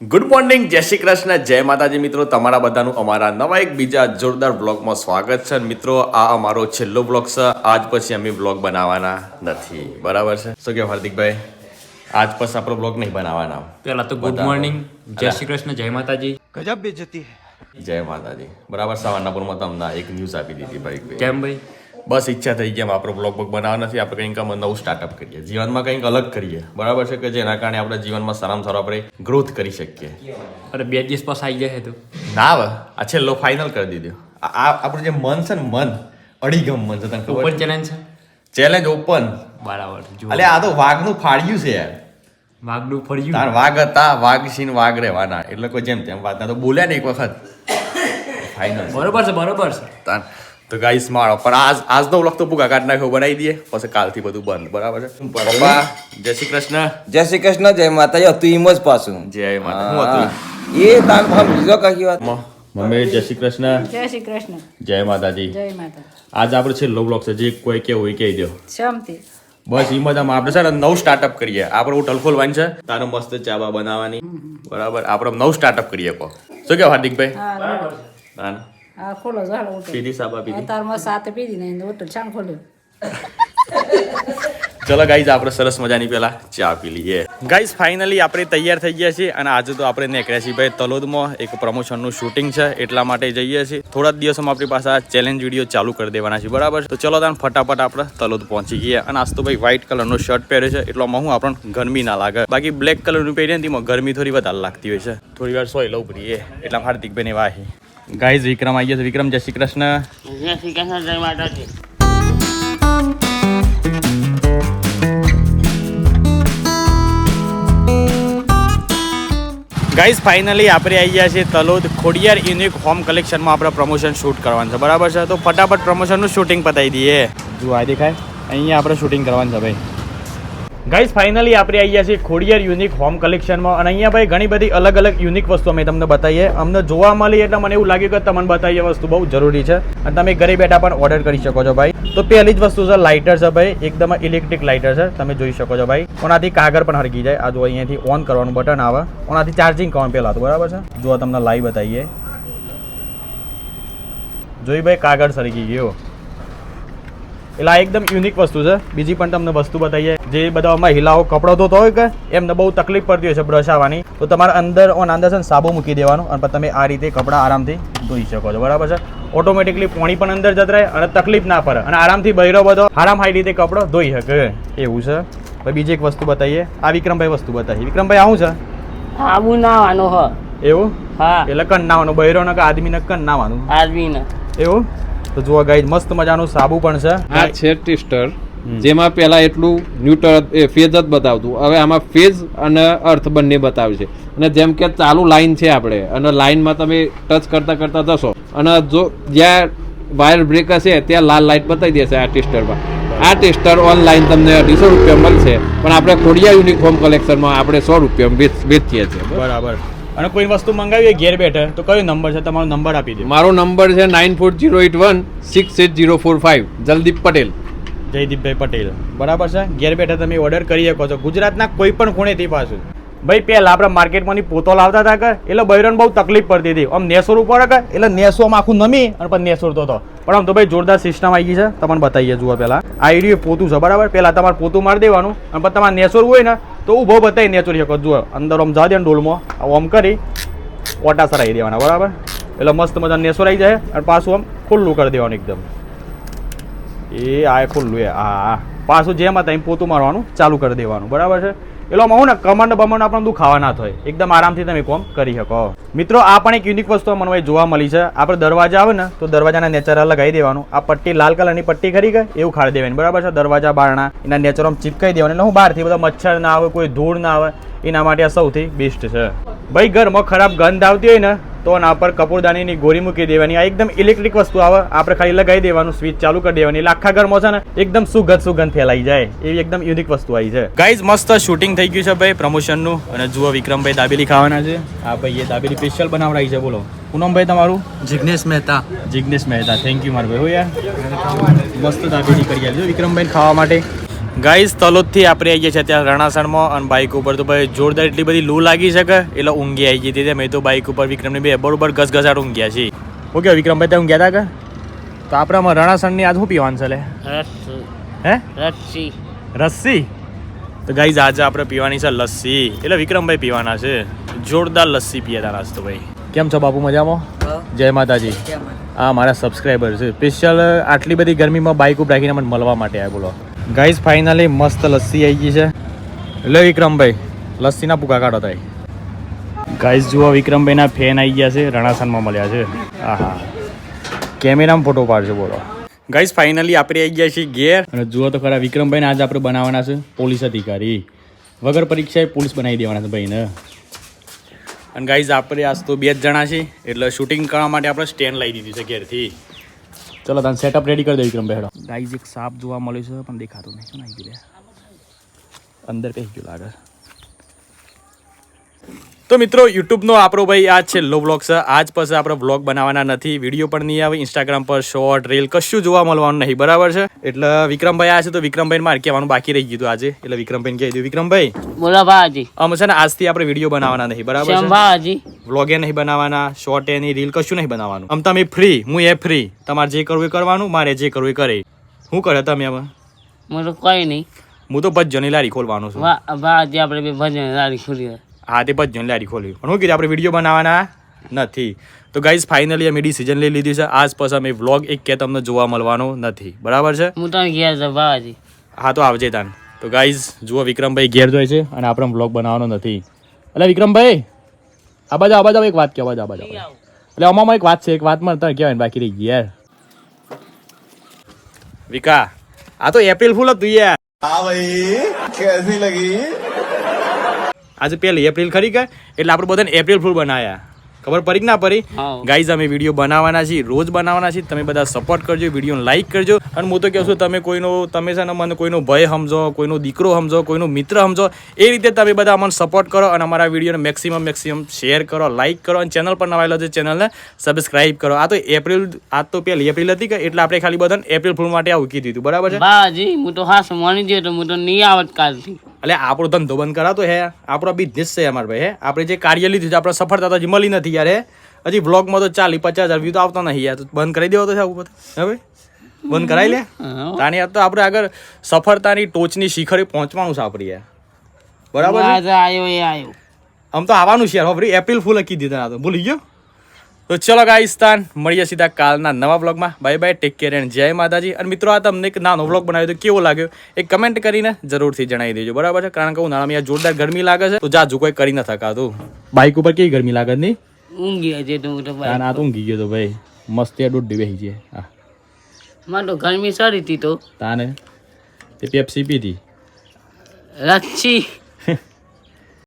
Good morning જય શ્રી કૃષ્ણ જય માતાજી મિત્રો તમારા બધાનું અમારા નવા એક બીજા જોરદાર બ્લોગમાં સ્વાગત છે. મિત્રો આ અમારો છેલ્લો બ્લોગ છે. આજ પછી અમે બ્લોગ બનાવવાના નથી. બરાબર છે? શું કે હાર્દિકભાઈ? આજ પછી આપણો બ્લોગ નહીં બનાવવાના. પહેલા તો ગુડ મોર્નિંગ જય શ્રી કૃષ્ણ જય માતાજી. ગજબ બેજતી જય માતાજી. બરાબર સવારના પૂરમાં તમને એક ન્યૂઝ આપી દીધી ભાઈ. કેમ ભાઈ? બસ ઈચ્છા થઈ ગઈ આપણો બ્લોગ બ્લોગ બનાવવા નથી આપણે કંઈક નવું સ્ટાર્ટઅપ કરીએ. જીવનમાં કંઈક અલગ કરીએ. બરાબર છે કે જેના કારણે આપણે જીવનમાં સારામાં સારું આપણે ગ્રોથ કરી શકીએ. અરે બે દિવસ પાસ આવી જાય તું. ના આ છેલ્લો ફાઇનલ કરી દીધો. આ આપણું જે મન છે ને મન અડીગમ મન છે તને ખબર ચેલેન્જ છે? ચેલેન્જ ઓપન બરાબર અલે આ તો વાઘનું ફાળ્યું છે યાર. વાઘનું ફળ્યું? તાર વાઘ હતા વાઘ છીન વાઘ રહેવાના. એટલે કોઈ જેમ તેમ વાત ના. તો બોલ્યા ને એક વખત. ફાઇનલ બરોબર છે બરોબર છે. તાન તો ગાઈસ માળો પણ આજ આજનો વ્લોગ તો ભૂગા કાઢ નાખ્યો બનાવી દઈએ. પછી કાલથી બધું બંધ બરાબર છે? પપ્પા જય શ્રી કૃષ્ણ. જય શ્રી કૃષ્ણ જય માતા હતું એમ જ પાછું. જય માતા હું હતું એ તાર ભાવ બીજો કાકી વાત. મમ્મી જય શ્રી કૃષ્ણ. જય શ્રી કૃષ્ણ. જય માતાજી. જય માતા આજ આપણે છેલ્લો વ્લોગ છે જે કોઈ કે હોય કહી દો. શાંતિ. બસ એમાં જ આપણે છે ને નવું સ્ટાર્ટઅપ કરીએ. આપણે હોટલ ખોલવાની છે. તારે મસ્ત ચાબા બનાવવાની. બરાબર? આપણે નવું સ્ટાર્ટઅપ કરીએ કો શું કેવું હાર્દિકભાઈ? ના? હા ખોલો ચાલો ઉઠો પીધી સાબા પીધી અત્યારમાં સાતે પીધી નહીં ઉઠો ચાણ ખોલ્યો. ચલો ગાઈઝ આપણે સરસ મજાની પેલા ચા પી લઈએ. ગાઈઝ ફાઇનલી આપણે તૈયાર થઈ ગયા છીએ અને આજે તો આપણે નીકળ્યા છીએ ભાઈ તલોદમાં એક પ્રમોશનનું શૂટિંગ છે એટલા માટે જઈએ છીએ. થોડા દિવસોમાં આપણી પાસે આ ચેલેન્જ વીડિયો ચાલુ કરી દેવાના છે બરાબર? તો ચલો તાન ફટાફટ આપણે તલોદ પહોંચી ગયા અને આજ તો ભાઈ વ્હાઇટ કલરનો શર્ટ પહેર્યો છે એટલામાં હું આપણને ગરમી ના લાગે. બાકી બ્લેક કલરનું પહેરીએ ને તેમાં ગરમી થોડી વધારે લાગતી હોય છે. થોડી વાર સોય લઉં પડીએ એટલા હાર્દિકભાઈ વાહી. ગાઈઝ વિક્રમ આવી ગયો છે. વિક્રમ જય શ્રી કૃષ્ણ. ગાઈઝ ફાઇનલી આપણે આવી ગયા છીએ તલોદ ખોડિયાર યુનિક હોમ કલેક્શનમાં આપણે પ્રમોશન શૂટ કરવાનું છે. બરાબર છે? તો ફટાફટ પ્રમોશનનું શૂટિંગ પતાવી દઈએ. જો આ દેખાય. અહીંયા આપણે શૂટિંગ કરવાનું છે ભાઈ. ગાઈઝ ફાઇનલી આપણે આવી ગયા છીએ ખોડિયાર યુનિક હોમ કલેક્શનમાં અને અહીંયા ભાઈ ઘણી બધી અલગ અલગ યુનિક વસ્તુ અમે તમને બતાવીએ. અમને જોવા મળી એટલે મને એવું લાગ્યું કે તમને બતાવીએ વસ્તુ બહુ જરૂરી છે. અને તમે ઘરે બેઠા પણ ઓર્ડર કરી શકો છો ભાઈ. તો પહેલી જ વસ્તુ છે લાઇટર છે ભાઈ. એકદમ ઇલેક્ટ્રિક લાઇટર છે. તમે જોઈ શકો છો ભાઈ. ઓનાથી કાગળ પણ હરગી જાય. આ જો અહીંયાથી ઓન કરવાનું બટન આવે. ઓનાથી ચાર્જિંગ કરવાનું પહેલાં તો, બરાબર છે? જો તમને લાઈવ બતાવીએ. જોઈ ભાઈ, કાગળ સરકી ગયો. એટલે આ એકદમ યુનિક વસ્તુ છે. બીજી પણ તમને વસ્તુ બતાવીએ. જે બધામાં હિલાઓ કપડો ધોતો હોય કે એમને બહુ તકલીફ પડતી હોય છે બ્રશ આવવાની તો તમારે અંદર ઓન અંદર છે ને સાબુ મૂકી દેવાનું અને તમે આ રીતે કપડાં આરામથી ધોઈ શકો છો. બરાબર છે? ઓટોમેટિકલી પાણી પણ અંદર જત રહે અને તકલીફ ના પડે. અને આરામથી બહેરો બધો આરામ હાઈ રીતે કપડો ધોઈ શકે. એવું છે? પછી બીજી એક વસ્તુ બતાવીએ. આ વિક્રમભાઈ વસ્તુ બતાવીએ. વિક્રમભાઈ આવું છે? આવું નાવાનો હ. એવું? હા. એટલે કન નાવાનું બહેરો ને કે આદમીને કન નાવાનું આદમીને. એવું? તો જુઓ ગાઈડ મસ્ત મજાનું સાબુ પણ છે. આ છે ટેસ્ટર. જેમાં પહેલા એટલું ન્યુટર એ ફેઝ જ બતાવતું. હવે આમાં ફેઝ અને અર્થ બંને બતાવે છે. અને જેમ કે ચાલુ લાઈન છે આપણે અને લાઈનમાં તમે ટચ કરતા કરતા જશો. અને જો જ્યાં વાયર બ્રેક હશે ત્યાં લાલ લાઇટ બતાવી દેશે આ ટેસ્ટરમાં. આ ટેસ્ટર ઓનલાઈન તમને અઢીસો રૂપિયા મળશે. પણ આપણે ખોડિયા યુનિફોર્મ કલેક્શનમાં આપણે સો રૂપિયા વેચ- વેચીએ છીએ. બરાબર. અને કોઈ વસ્તુ મંગાવીએ ઘેર બેઠે તો કયો નંબર છે? તમારો નંબર આપી દે. મારો નંબર છે nine four zero eight one six eight zero four five. Jaldeep Patel. જયદીપભાઈ Patel. બરાબર છે? ઘેર બેઠા તમે ઓર્ડર કરી શકો છો. ગુજરાતના કોઈ પણ ખૂણેથી પાછું. ભાઈ પહેલાં આપણે માર્કેટમાંની પોતો લાવતા હતા કે? એટલે બૈરણ બહુ તકલીફ પડતી હતી. આમ નેસોર ઉપર કે? એટલે નેસો આમ આખું નમી અને પછી નેસોરતો હતો. પણ આમ તો ભાઈ જોરદાર સિસ્ટમ આવી ગઈ છે. તમને બતાવીએ જુઓ પહેલાં. આ એરિયો પોતું છે. બરાબર? પહેલાં તમારે પોતું મારી દેવાનું અને પછી તમારે નેસોર હોય ને તો ઊભો બતાવી નેચોરી શકો જુઓ, અંદર આમ જાદે ડોલમાં આમ આમ કરી, ઓટા સરાઈ દેવાના, બરાબર? એટલે મસ્ત મજા નેસોરાઈ જાય અને પાછું આમ ખુલ્લું કરી દેવાનું એકદમ. એ આ ખુલ્લું, એ આ. પાછું જેમ હતા એમ પોતું મારવાનું ચાલુ કરી દેવાનું, બરાબર છે? એટલે હું ને કમંડ બમંડ પણ દુખાવા ના થાય. એકદમ આરામથી તમે કોમ કરી શકો. મિત્રો, આ પણ એક યુનિક વસ્તુ મને જોવા મળી છે. આપણે દરવાજા આવે ને, તો દરવાજાના નેચર લગાવી દેવાનું. આ પટ્ટી લાલ કલરની પટ્ટી ખરી ગઈ એવું ખાડી દેવાની. બરાબર છે? દરવાજા, બારણા, એના નેચર આમ ચીપકાઈ દેવાનું. એટલે હું બહારથી બધા મચ્છર ના આવે, કોઈ ધૂળ ના આવે, એના માટે આ સૌથી બેસ્ટ છે. ભાઈ ઘરમાં ખરાબ ગંધ આવતી હોય ને તો ના પર કપૂરદાનીની ગોળી મૂકી દેવાની. આ એકદમ ઇલેક્ટ્રિક વસ્તુ આવે. આપણે ખાલી લગાવી દેવાનું સ્વિચ ચાલુ કરી દેવાની. એટલે આખા ઘરમાં છે ને એકદમ સુગંધ સુગંધ ફેલાઈ જાય. એવી એકદમ યુનિક વસ્તુ આવી છે. ગાઈઝ મસ્ત શૂટિંગ થઈ ગયું છે ભાઈ પ્રમોશનનું અને જુઓ વિક્રમભાઈ દાબેલી ખાવાના છે. આ ભાઈ એ દાબેલી સ્પેશિયલ બનાવડાવી છે બોલો. પૂનમભાઈ તમારું? જિગ્નેશ મહેતા. જિગ્નેશ મહેતા. થેન્ક યુ મારા ભાઈ. હો યાર. મસ્ત દાબેલી કરી આપજો વિક્રમભાઈ ખાવા માટે. ગાઈસ તલોદથી આપણે આવી ગયા છે ત્યાં રણાસણમાં અને બાઇક ઉપર તો ભાઈ જોરદાર એટલી બધી લૂ લાગી શકે એટલે ઊંઘી આવી ગઈ હતી મેં તો બાઇક ઉપર વિક્રમની બે બરોબર ઘસઘસાટ ઊંઘ્યા છીએ. ઓકે વિક્રમભાઈ ત્યાં ગયા હતા કે? તો આપણે આમાં રણાસણની આજ શું પીવાનું છે હે? રસ્સી. રસ્સી? તો ગાઈઝ આજે આપણે પીવાની છે લસ્સી. એટલે વિક્રમભાઈ પીવાના છે. જોરદાર લસ્સી પીએ તારા તો ભાઈ. કેમ છો બાપુ મજામાં? જય માતાજી. હા મારા સબસ્ક્રાઈબર છે. સ્પેશિયલ આટલી બધી ગરમીમાં બાઇક ઉપર રાખીને મને મળવા માટે આવ્યા બોલો. ગાઈઝ ફાઇનલી મસ્ત લસ્સી આવી ગઈ છે. એટલે વિક્રમભાઈ, લસ્સીના ભૂકા કાઢો થાય ગાઈસ જુઓ વિક્રમભાઈના ફેન આવી ગયા છે, રણાસનમાં મળ્યા છે. હા હા કેમેરામાં ફોટો પાડજો બોલો. ગાઈસ ફાઇનલી આપણે આવી ગયા છીએ ઘેર. અને જુઓ તો ખરા વિક્રમભાઈને આજે આપણે બનાવવાના છે પોલીસ અધિકારી. વગર પરીક્ષાએ પોલીસ બનાવી દેવાના છે ભાઈને. અને ગાઈઝ આપણે આજ તો બે જ જણા છીએ, એટલે શૂટિંગ કરવા માટે આપણે સ્ટેન્ડ લઈ દીધી છે ઘેરથી. ચલો તને સેટઅપ રેડી કરી દે વિક્રમ બેડો ગાઈઝ એક સાપ જોવા મળ્યો છે પણ દેખાતું નહીં. શું ગયું અંદર કઈ ગયું લાગે? તો મિત્રો યુટ્યુબનો આપણો ભાઈ આ છેલ્લો બ્લોગ છે. આજ પછી આપણે બ્લોગ બનાવવાના નથી. વીડિયો પણ નહીં આવે. ઇન્સ્ટાગ્રામ પર શોર્ટ રીલ કશું જોવા મળવાનું નહીં. બરાબર છે? એટલે વિક્રમભાઈ આ છે તો વિક્રમભાઈ મારે કહેવાનું બાકી રહી ગયું આજે. એટલે વિક્રમભાઈ કહી દીધું વિક્રમભાઈ બોલો ભાજી આમ છે ને આજથી આપણે વીડિયો બનાવવાના નહીં. બરાબર છે? ભાજી વ્લોગે નહીં બનાવવાના. શોર્ટ એની રીલ કશું નહીં બનાવવાનું. આમ તમે ફ્રી હું એ ફ્રી તમારે જે કરવું એ કરવાનું મારે જે કરવું એ કરે. શું કરે તમે હવે કઈ નહીં. હું તો ભજન લારી ખોલવાનો છું. આપણે બે ભજન લારી ખુલી હા તે પછી લારી ખોલી પણ શું કીધું આપણે વીડિયો બનાવવાના નથી. તો ગાઈઝ ફાઇનલી અમે ડિસિઝન લઈ લીધી છે. આજ પછી અમે વ્લોગ એક કે તમને જોવા મળવાનો નથી. બરાબર છે? હું તને ઘેર જવાજી હા તો આવજે તાન. તો ગાઈઝ જુઓ વિક્રમભાઈ ઘેર જોઈ છે અને આપણે વ્લોગ બનાવવાનો નથી. એટલે વિક્રમભાઈ આ બાજુ આ બાજુ એક વાત કે જાવ બાજુ આ બાજુ. એટલે અમામાં એક વાત છે એક વાત મને કહેવાય ને બાકી રહી ગઈ યાર. વિકા આ તો એપ્રિલ ફૂલ હતું યાર. આજે પહેલી એપ્રિલ ખરી કે? એટલે આપણે બધાને એપ્રિલ ફૂલ બનાયા. ખબર પડી ના પડી? હા. ગાઈઝ અમે વીડિયો બનાવવાના છીએ રોજ બનાવવાના છીએ. તમે બધા સપોર્ટ કરજો વીડિયો લાઈક કરજો. અને હું તો કહું છું તમે કોઈનો તમે છે ને મને કોઈનો ભય સમજો કોઈનો દીકરો સમજો કોઈનો મિત્ર સમજો એ રીતે તમે બધા અમને સપોર્ટ કરો અને અમારા વિડીયોને મેક્સિમમ મેક્સિમમ શેર કરો લાઈક કરો અને ચેનલ પર નવાયેલો છે ચેનલને સબસ્ક્રાઇબ કરો. આ તો એપ્રિલ આ તો પહેલી એપ્રિલ હતી કે? એટલે આપણે ખાલી બધાને એપ્રિલ ફૂલ માટે આ ઉકી દીધું બરાબર છે? બાજી હું તો હાસ માની ગયો તો હું તો નહીં આવત કાલથી. એટલે આપણો ધંધો બંધ કરાતો હે. આપણો બિઝનેસ છે અમાર ભાઈ હે. આપણે જે કાર્ય લીધું છે આપણે સફળતા તો હજી મળી નથી. યાર હે? હજી વ્લોગમાં તો ચાલી પચાસ હજાર વ્યૂ તો આવતા નહીં યાર. બંધ કરી દેવો તો છે આવું બધું. હે બંધ કરાવી લે. તાણી તો આપણે આગળ સફળતાની ટોચની શિખરે પહોંચવાનું છે આપણે યાર. બરાબર આમ તો આવવાનું છે યાર હવે એપ્રિલ ફૂલ લખી દીધા તો. ભૂલી ગયો? તો ચલો ગાઈસ્તાન મળીએ સીધા કાલના નવા બ્લોગમાં bye bye take care and જય માતાજી. અને મિત્રો આ તમને એક નાનો બ્લોગ બનાવ્યો તો કેવો લાગ્યો? એ કમેન્ટ કરીને જરૂરથી જણાવી દેજો. બરાબર છે? કારણ કે હું યાર જોરદાર ગરમી લાગે છે. તો જાજુ કોઈ કરી ન થકાતું બાઇક ઉપર કેવી ગરમી લાગે નહીં? ઊંઘી આજે તો હું તો ભાઈ. ના તો ઊંઘી ગયો તો ભાઈ. મસ્ત એ દોઢ બેસી છે. હા. માં તો ગરમી સારી હતી તો. તાને? તે પેપ્સી પીધી રચ્છી